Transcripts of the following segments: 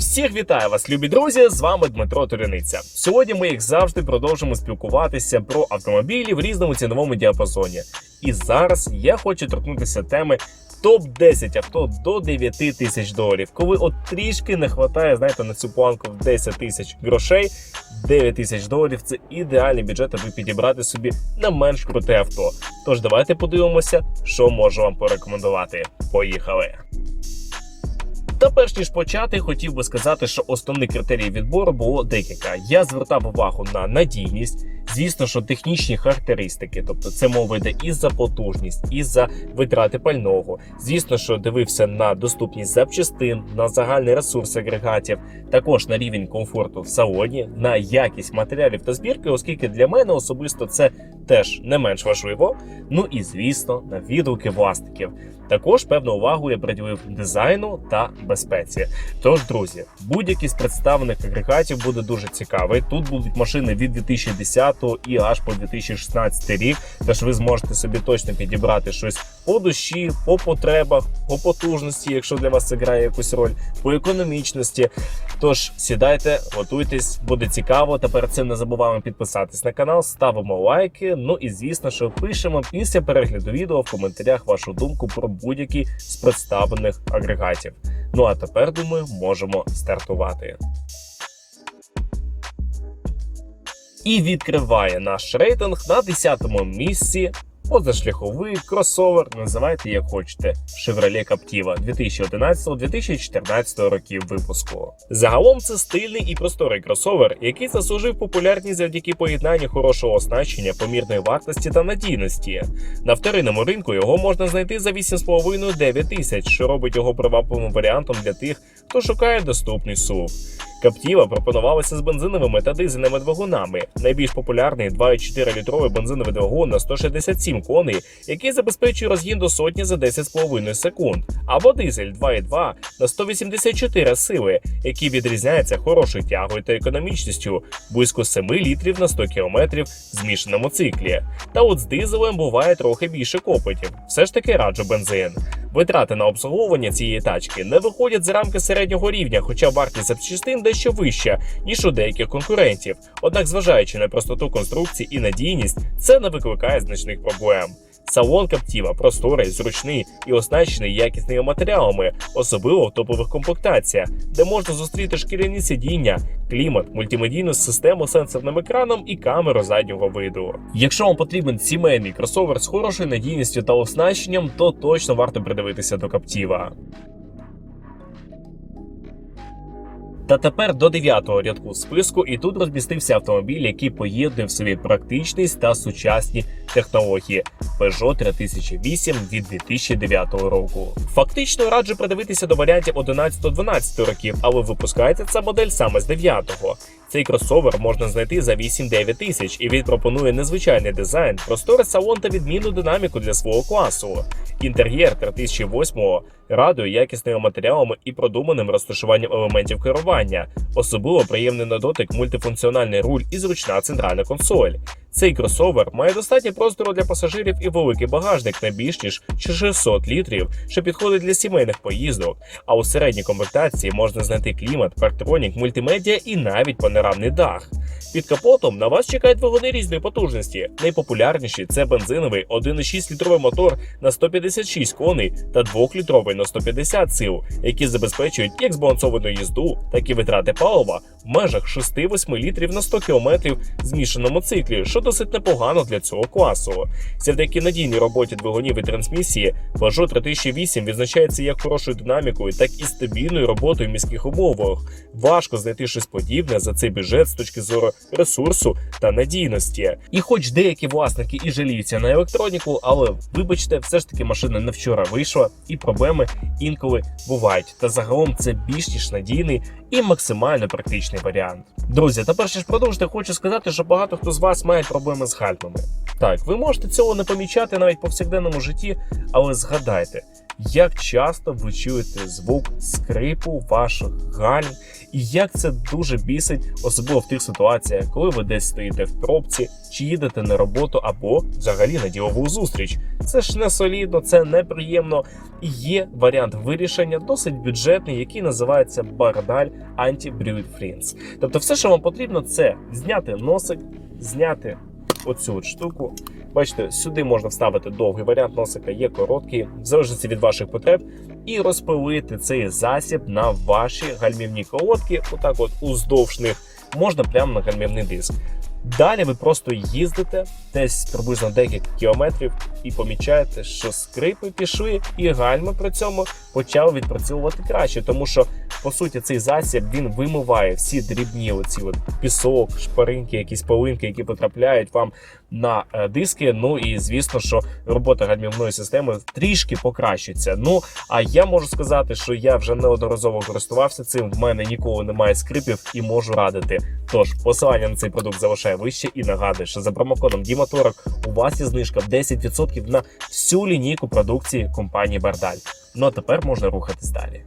Всіх вітаю вас, любі друзі! З вами Дмитро Туряниця. Сьогодні ми, як завжди, продовжимо спілкуватися про автомобілі в різному ціновому діапазоні. І зараз я хочу торкнутися теми топ 10 авто до 9 тисяч доларів. Коли от трішки не вистачає, знаєте, на цю планку в 10 тисяч грошей. 9 тисяч доларів це ідеальний бюджет, аби підібрати собі на менш круте авто. Тож давайте подивимося, що можу вам порекомендувати. Поїхали! Та перш ніж почати, хотів би сказати, що основний критерій відбору було декілька. Я звертав увагу на надійність, звісно, що технічні характеристики, тобто це мова йде і за потужність, і за витрати пального. Звісно, що дивився на доступність запчастин, на загальний ресурс агрегатів, також на рівень комфорту в салоні, на якість матеріалів та збірки, оскільки для мене особисто це теж не менш важливо. Ну і звісно, на відгуки власників. Також певну увагу я приділив дизайну та безпеці. Тож, друзі, будь-який з представлених агрегатів буде дуже цікавий. Тут будуть машини від 2010 і аж по 2016 рік. Тож ви зможете собі точно підібрати щось по душі, по потребах, по потужності, якщо для вас це грає якусь роль, по економічності. Тож сідайте, готуйтесь, буде цікаво. Та перед цим не забуваємо підписатись на канал, ставимо лайки. Ну і звісно, що пишемо після перегляду відео в коментарях вашу думку про будь-який з представлених агрегатів. Ну а тепер думаю, можемо стартувати. І відкриває наш рейтинг на 10-му місці. Позашляховий кросовер, називайте як хочете, Chevrolet Captiva 2011-2014 років випуску. Загалом це стильний і просторий кросовер, який заслужив популярність завдяки поєднанню хорошого оснащення, помірної вартості та надійності. На вторинному ринку його можна знайти за 8,5-9 тисяч, що робить його привабливим варіантом для тих, хто шукає доступний SUV. Captiva пропонувалася з бензиновими та дизельними двигунами. Найбільш популярний 2,4 літровий бензиновий двигун на 167 коней, який забезпечує розгін до сотні за 10,5 секунд, або дизель 2,2 на 184 сили, який відрізняється хорошою тягою та економічністю близько 7 літрів на 100 км в змішаному циклі. Та от з дизелем буває трохи більше копитів. Все ж таки раджу бензин. Витрати на обслуговування цієї тачки не виходять за рамки середнього рівня, хоча вартість запчастин дещо вища, ніж у деяких конкурентів. Однак, зважаючи на простоту конструкції і надійність, це не викликає значних проблем. Салон Каптіва просторий, зручний і оснащений якісними матеріалами, особливо в топових комплектаціях, де можна зустріти шкіряні сидіння, клімат, мультимедійну систему з сенсорним екраном і камеру заднього виду. Якщо вам потрібен сімейний кросовер з хорошою надійністю та оснащенням, то точно варто придивитися до Captiva. Та тепер до дев'ятого рядку списку, і тут розмістився автомобіль, який поєднує в собі практичність та сучасні технології Peugeot 3008 від 2009 року. Фактично раджу придивитися до варіантів 11-12 років, але випускається ця модель саме з 9-го. Цей кросовер можна знайти за 8-9 тисяч, і він пропонує незвичайний дизайн, просторий салон та відмінну динаміку для свого класу. Інтер'єр 3008 радує якісними матеріалами і продуманим розташуванням елементів керування. Особливо приємний на дотик мультифункціональний руль і зручна центральна консоль. Цей кросовер має достатньо простору для пасажирів і великий багажник на більш ніж 600 літрів, що підходить для сімейних поїздок. А у середній комплектації можна знайти клімат, парктронік, мультимедіа і навіть панорамний дах. Під капотом на вас чекають двигуни різної потужності. Найпопулярніші це бензиновий 1,6 літровий мотор на 156 коней та 2-літровий на 150 сил, які забезпечують як збалансовану їзду, так і витрати палива в межах 6-8 літрів на 100 км в змішаному циклі, що досить непогано для цього класу. Завдяки надійній роботі двигунів і трансмісії, Peugeot 3008 відзначається як хорошою динамікою, так і стабільною роботою в міських умовах. Важко знайти щось подібне за цей бюджет з точки зору ресурсу та надійності. І хоч деякі власники і жаліються на електроніку, але вибачте, все ж таки машина не вчора вийшла, і проблеми інколи бувають. Та загалом це більш ніж надійний і максимально практичний варіант. Друзі, та перш ніж продовжити, хочу сказати, що багато хто з вас має проблеми з гальмами. Так, ви можете цього не помічати навіть в повсякденному житті, але згадайте, як часто ви чуєте звук скрипу ваших гальм, І як це дуже бісить, особливо в тих ситуаціях, коли ви десь стоїте в пробці, чи їдете на роботу, або взагалі на ділову зустріч. Це ж не солідно, це неприємно. І є варіант вирішення, досить бюджетний, який називається Бардаль Anti-Breed Friends. Тобто, все, що вам потрібно, це зняти носик, зняти оцю от штуку. Бачите, сюди можна вставити довгий варіант носика, є короткий, в залежності від ваших потреб, і розпилити цей засіб на ваші гальмівні колодки, отак от уздовж них, можна прямо на гальмівний диск. Далі ви просто їздите десь приблизно декілька кілометрів і помічаєте, що скрипи пішли, і гальми при цьому почали відпрацьовувати краще, тому що по суті цей засіб він вимиває всі дрібні оці от пісок, шпаринки, якісь полинки, які потрапляють вам на е, диски. Ну і звісно, що робота гальмівної системи трішки покращиться. Ну а я можу сказати, що я вже неодноразово користувався цим. В мене ніколи немає скрипів і можу радити. Тож посилання на цей продукт залишаю вище і нагадую, що за промокодом Діматорок у вас є знижка в 10% на всю лінійку продукції компанії Бардаль. Ну а тепер можна рухатись далі.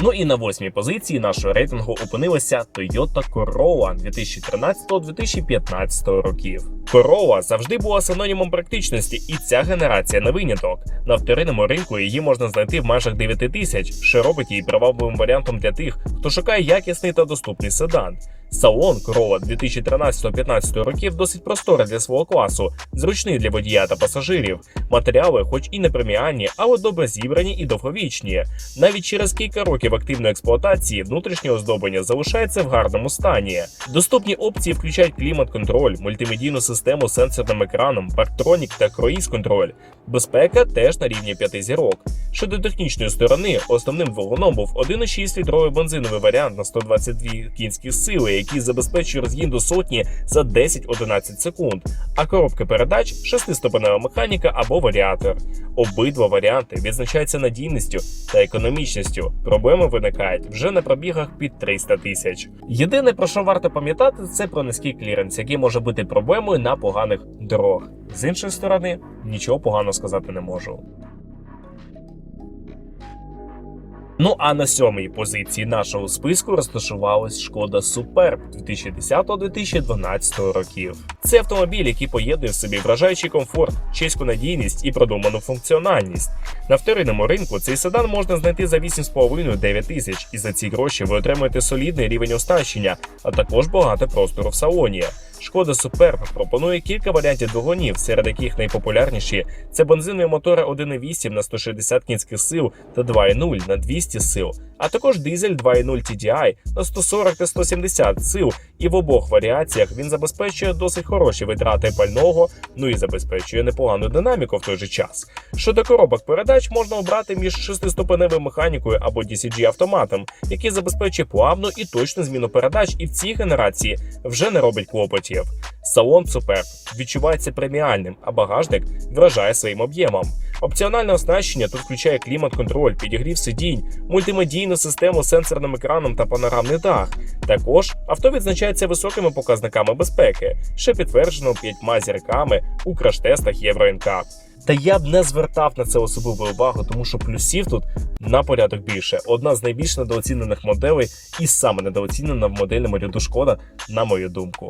Ну і на восьмій позиції нашого рейтингу опинилася Toyota Corolla 2013-2015 років. Corolla завжди була синонімом практичності, і ця генерація не виняток. На вторинному ринку її можна знайти в межах 9 тисяч, що робить її привабливим варіантом для тих, хто шукає якісний та доступний седан. Салон Corolla 2013-15 років досить просторий для свого класу, зручний для водія та пасажирів. Матеріали, хоч і не преміальні, але добре зібрані і довговічні. Навіть через кілька років активної експлуатації внутрішнє оздоблення залишається в гарному стані. Доступні опції включають клімат-контроль, мультимедійну систему з сенсорним екраном, парктронік та круїз-контроль. Безпека теж на рівні 5 зірок. Щодо технічної сторони, основним двигуном був 1,6 літровий бензиновий варіант на 122 кінські сили, який забезпечує розгін до сотні за 10-11 секунд, а коробка передач шестиступенева механіка або варіатор. Обидва варіанти відзначаються надійністю та економічністю. Проблеми виникають вже на пробігах під 300 тисяч. Єдине про що варто пам'ятати, це про низький кліренс, який може бути проблемою на поганих дорогах. З іншої сторони, нічого поганого сказати не можу. Ну а на сьомій позиції нашого списку розташувалась шкода Суперб 2010-2012 років. Це автомобіль, який поєднує в собі вражаючий комфорт, чеську надійність і продуману функціональність. На вторинному ринку цей седан можна знайти за 8,5-9 тисяч, і за ці гроші ви отримаєте солідний рівень оснащення, а також багато простору в салоні. Шкода Суперб пропонує кілька варіантів двигунів, серед яких найпопулярніші це бензинові мотори 1,8 на 160 кінських сил та 2,0 на 200 сил, а також дизель 2,0 TDI на 140 та 170 сил. І в обох варіаціях він забезпечує досить хороші витрати пального, ну і забезпечує непогану динаміку в той же час. Щодо коробок передач можна обрати між шестиступеневою механікою або DCG автоматом, який забезпечує плавну і точну зміну передач, і в цій генерації вже не робить клопотів. Салон Супер відчувається преміальним, а багажник вражає своїм об'ємом. Опціональне оснащення тут включає клімат-контроль, підігрів сидінь, мультимедійну систему з сенсорним екраном та панорамний дах. Також авто відзначається високими показниками безпеки, що підтверджено п'ятьма зірками у краш-тестах Євро НК. Та я б не звертав на це особливу увагу, тому що плюсів тут на порядок більше. Одна з найбільш недооцінених моделей, і саме недооцінена в модельному ряду шкода, на мою думку.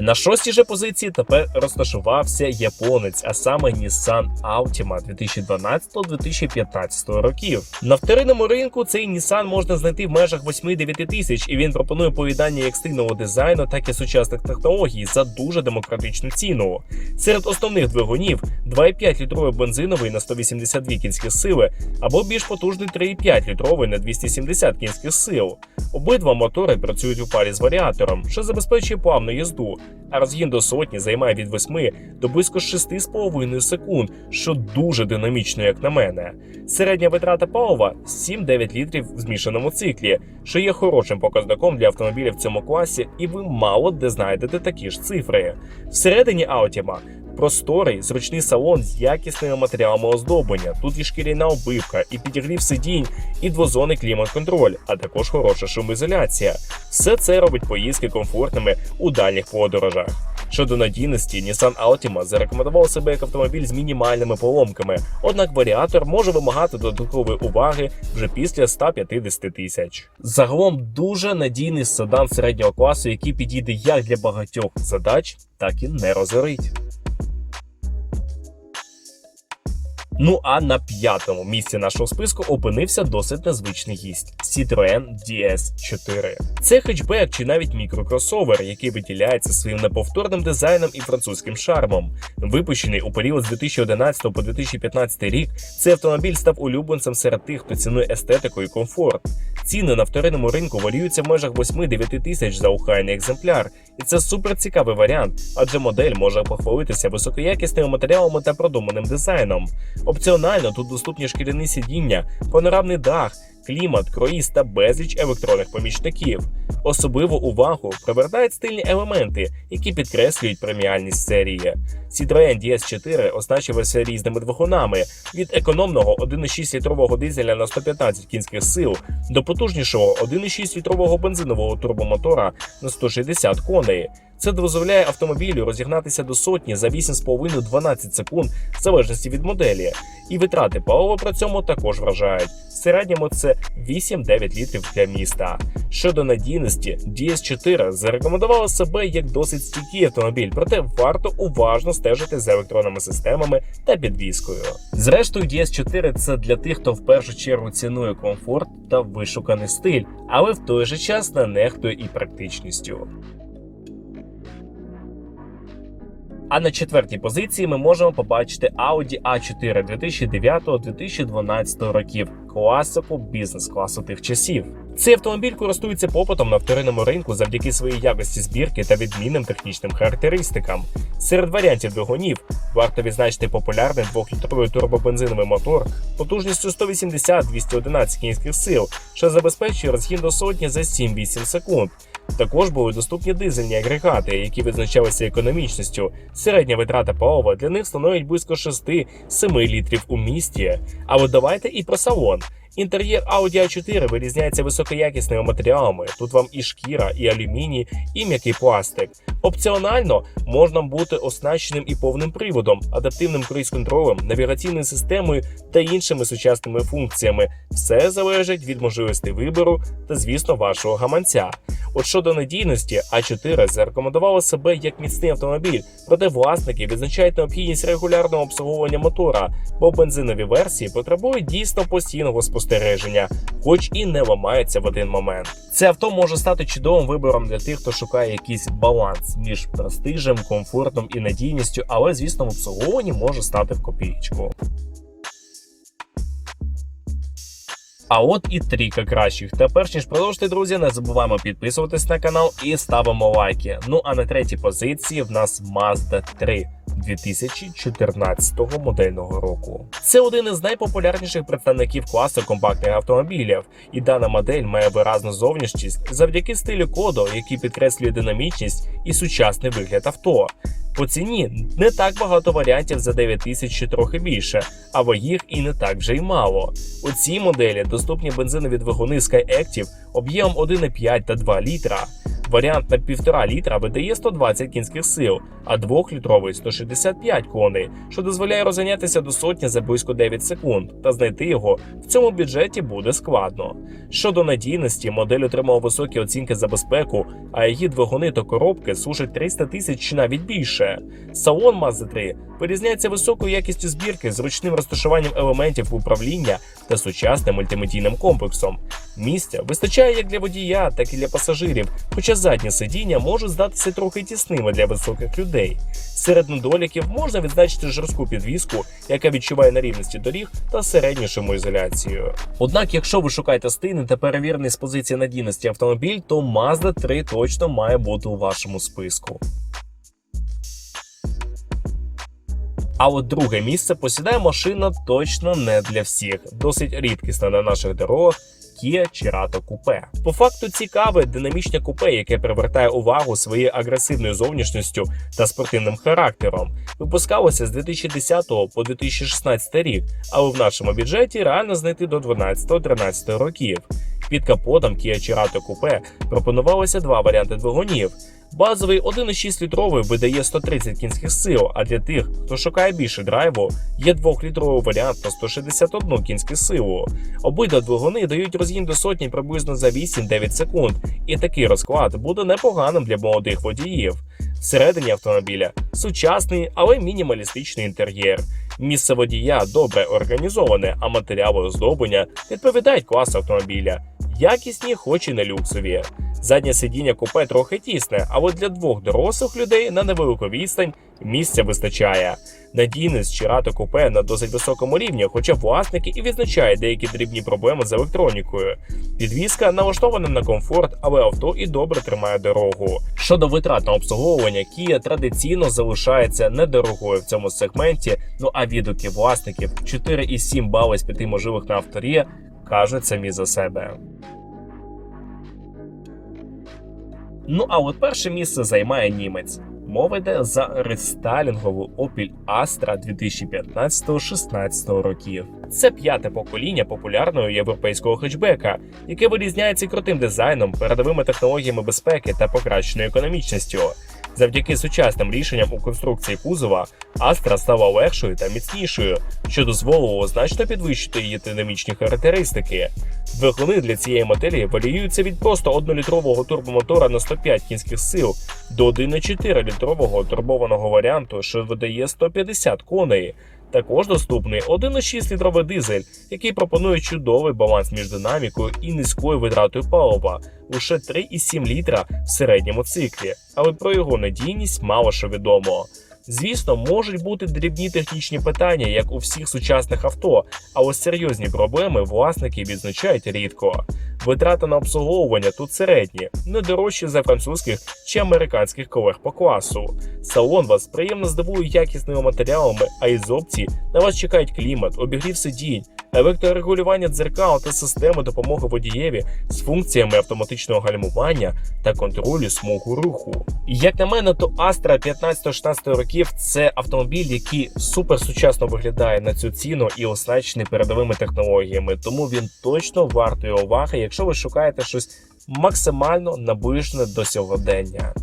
На шостій же позиції тепер розташувався японець, а саме Nissan Altima 2012-2015 років. На вторинному ринку цей Nissan можна знайти в межах 8-9 тисяч, і він пропонує поєднання як стильного дизайну, так і сучасних технологій за дуже демократичну ціну. Серед основних двигунів 2,5 літровий бензиновий на 182 кінські сили, або більш потужний 3,5 літровий на 270 кінських сил. Обидва мотори працюють у парі з варіатором, що забезпечує плавну їзду а розгін до сотні займає від 8 до близько 6,5 секунд, що дуже динамічно, як на мене. Середня витрата палива 7-9 літрів в змішаному циклі, що є хорошим показником для автомобілів в цьому класі, і ви мало де знайдете такі ж цифри. Всередині Altima Просторий, зручний салон з якісними матеріалами оздоблення. Тут і шкіряна обивка, і підігрів сидінь, і двозонний клімат-контроль, а також хороша шумоізоляція. Все це робить поїздки комфортними у дальніх подорожах. Щодо надійності, Nissan Altima зарекомендував себе як автомобіль з мінімальними поломками, однак варіатор може вимагати додаткової уваги вже після 150 тисяч. Загалом дуже надійний седан середнього класу, який підійде як для багатьох задач, так і не розорить. Ну а на п'ятому місці нашого списку опинився досить незвичний гість Citroen DS4. Це хетчбек чи навіть мікрокросовер, який виділяється своїм неповторним дизайном і французьким шармом. Випущений у період з 2011 по 2015 рік, цей автомобіль став улюбленцем серед тих, хто цінує естетику і комфорт. Ціни на вторинному ринку варіюються в межах 8-9 тисяч за охайний екземпляр, і це супер цікавий варіант, адже модель може похвалитися високоякісними матеріалами та продуманим дизайном. Опціонально тут доступні шкіряні сидіння, панорамний дах, клімат, круїз та безліч електронних помічників. Особливу увагу привертають стильні елементи, які підкреслюють преміальність серії. Citroen DS4 оснащувався різними двигунами від економного 1,6 літрового дизеля на 115 кінських сил до потужнішого 1,6 літрового бензинового турбомотора на 160 коней. Це дозволяє автомобілю розігнатися до сотні за 8,5-12 секунд в залежності від моделі, і витрати палива при цьому також вражають. В середньому це 8-9 літрів для міста. Щодо надійності, DS4 зарекомендувала себе як досить стійкий автомобіль, проте варто уважно стежити за електронними системами та підвіскою. Зрештою, DS4 це для тих, хто в першу чергу цінує комфорт та вишуканий стиль, але в той же час не нехтує і практичністю. А на четвертій позиції ми можемо побачити Audi A4 2009-2012 років, класику бізнес-класу тих часів. Цей автомобіль користується попитом на вторинному ринку завдяки своїй якості збірки та відмінним технічним характеристикам. Серед варіантів двигунів варто відзначити популярний 2-літровий турбобензиновий мотор потужністю 180-211 кінських сил, що забезпечує розгін до сотні за 7-8 секунд. Також були доступні дизельні агрегати, які визначалися економічністю. Середня витрата палива для них становить близько 6-7 літрів у місті. А от давайте і про салон. Інтер'єр Audi A4 вирізняється високоякісними матеріалами. Тут вам і шкіра, і алюміній, і м'який пластик. Опціонально можна бути оснащеним і повним приводом, адаптивним круїз-контролем, навігаційною системою та іншими сучасними функціями. Все залежить від можливостей вибору та, звісно, вашого гаманця. От щодо надійності, А4 зарекомендувало себе як міцний автомобіль, проте власники відзначають необхідність регулярного обслуговування мотора, бо бензинові версії потребують дійсно постійного спостереження, хоч і не ламаються в один момент. Це авто може стати чудовим вибором для тих, хто шукає якийсь баланс між престижем, комфортом і надійністю, але звісно в обслуговуванні може стати в копієчку. А от і трійка кращих. Та перш ніж продовжити, друзі, не забуваємо підписуватись на канал і ставимо лайки. Ну а на третій позиції в нас Mazda 3. 2014 модельного року це один із найпопулярніших представників класу компактних автомобілів, і дана модель має виразну зовнішність завдяки стилю коду, який підкреслює динамічність і сучасний вигляд авто. По ціні не так багато варіантів за 9 тисяч чи трохи більше, але їх і не так вже й мало. У цій моделі доступні бензинові двигуни SkyActiv об'ємом 1,5 та 2 літра. Варіант на 1,5 літра видає 120 кінських сил, а 2-літровий 165 коней, що дозволяє розганятися до сотні за близько 9 секунд, та знайти його в цьому бюджеті буде складно. Щодо надійності, модель отримала високі оцінки за безпеку, а її двигуни та коробки сушать 300 тисяч чи навіть більше. Салон Mazda 3 вирізняється високою якістю збірки, зручним розташуванням елементів управління та сучасним мультимедійним комплексом. Місця вистачає як для водія, так і для пасажирів, хоча задні сидіння можуть здатися трохи тісними для високих людей. Серед недоліків можна відзначити жорстку підвіску, яка відчуває на рівності доріг та середню шумоізоляцію. Однак, якщо ви шукаєте стильний та перевірений з позиції надійності автомобіль, то Mazda 3 точно має бути у вашому списку. А от друге місце посідає машина точно не для всіх, досить рідкісна на наших дорогах. Kia Cerato Coupe. По факту цікаве динамічне купе, яке привертає увагу своєю агресивною зовнішністю та спортивним характером. Випускалося з 2010 по 2016 рік, але в нашому бюджеті реально знайти до 12-13 років. Під капотом Kia Cerato Coupe пропонувалося два варіанти двигунів. Базовий 1,6 літровий видає 130 кінських сил, а для тих, хто шукає більше драйву, є 2-літровий варіант на 161 кінську силу. Обидва двигуни дають розгін до сотні приблизно за 8-9 секунд, і такий розклад буде непоганим для молодих водіїв. Всередині автомобіля сучасний, але мінімалістичний інтер'єр. Місце водія добре організоване, а матеріали оздоблення відповідають класу автомобіля. Якісні, хоч і не люксові. Заднє сидіння купе трохи тісне, але для двох дорослих людей на невелику відстань місця вистачає. Надійність чи рато купе на досить високому рівні, хоча власники і відзначають деякі дрібні проблеми з електронікою. Підвізка налаштована на комфорт, але авто і добре тримає дорогу. Щодо витрат на обслуговування, Kia традиційно залишається недорогою в цьому сегменті. Ну а відгуки власників 4,7 бали з 5 можливих на авторі кажуть самі за себе. Ну а от перше місце займає німець. Мова йде за рестайлінгову Opel Astra 2015-16 років. Це п'яте покоління популярного європейського хетчбека, яке вирізняється крутим дизайном, передовими технологіями безпеки та покращеною економічністю. Завдяки сучасним рішенням у конструкції кузова Астра стала легшою та міцнішою, що дозволило значно підвищити її динамічні характеристики. Двигуни для цієї моделі варіюються від просто 1-літрового турбомотора на 105 кінських сил до 1,4-літрового турбованого варіанту, що видає 150 коней. Також доступний 1,6 літровий дизель, який пропонує чудовий баланс між динамікою і низькою витратою палива, лише 3,7 літра в середньому циклі, але про його надійність мало що відомо. Звісно, можуть бути дрібні технічні питання, як у всіх сучасних авто, але серйозні проблеми власники відзначають рідко. Витрати на обслуговування тут середні, не дорожчі за французьких чи американських колег по класу. Салон вас приємно здивує якісними матеріалами, а із опцій на вас чекають клімат, обігрів сидінь, електрорегулювання дзеркал та системи допомоги водієві з функціями автоматичного гальмування та контролю смугу руху. Як на мене, то Astra 15-16 років це автомобіль, який супер сучасно виглядає на цю ціну і оснащений передовими технологіями, тому він точно вартує уваги, якщо ви шукаєте щось максимально наближене до сьогодення.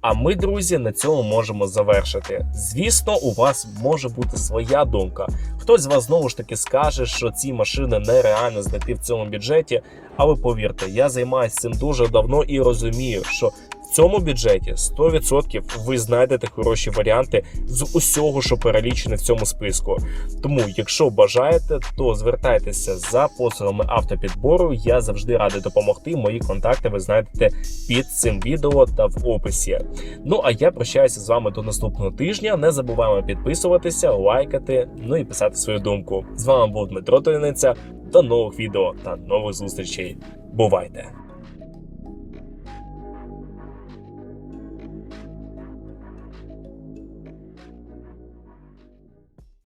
А ми, друзі, на цьому можемо завершити. Звісно, у вас може бути своя думка. Хтось з вас знову ж таки скаже, що ці машини нереально знайти в цьому бюджеті. Але повірте, я займаюся цим дуже давно і розумію, що цьому бюджеті 100% ви знайдете хороші варіанти з усього, що перелічене в цьому списку. Тому, якщо бажаєте, то звертайтеся за послугами автопідбору. Я завжди радий допомогти. Мої контакти ви знайдете під цим відео та в описі. Ну а я прощаюся з вами до наступного тижня. Не забуваємо підписуватися, лайкати, ну і писати свою думку. З вами був Дмитро Тояниця. До нових відео та нових зустрічей. Бувайте!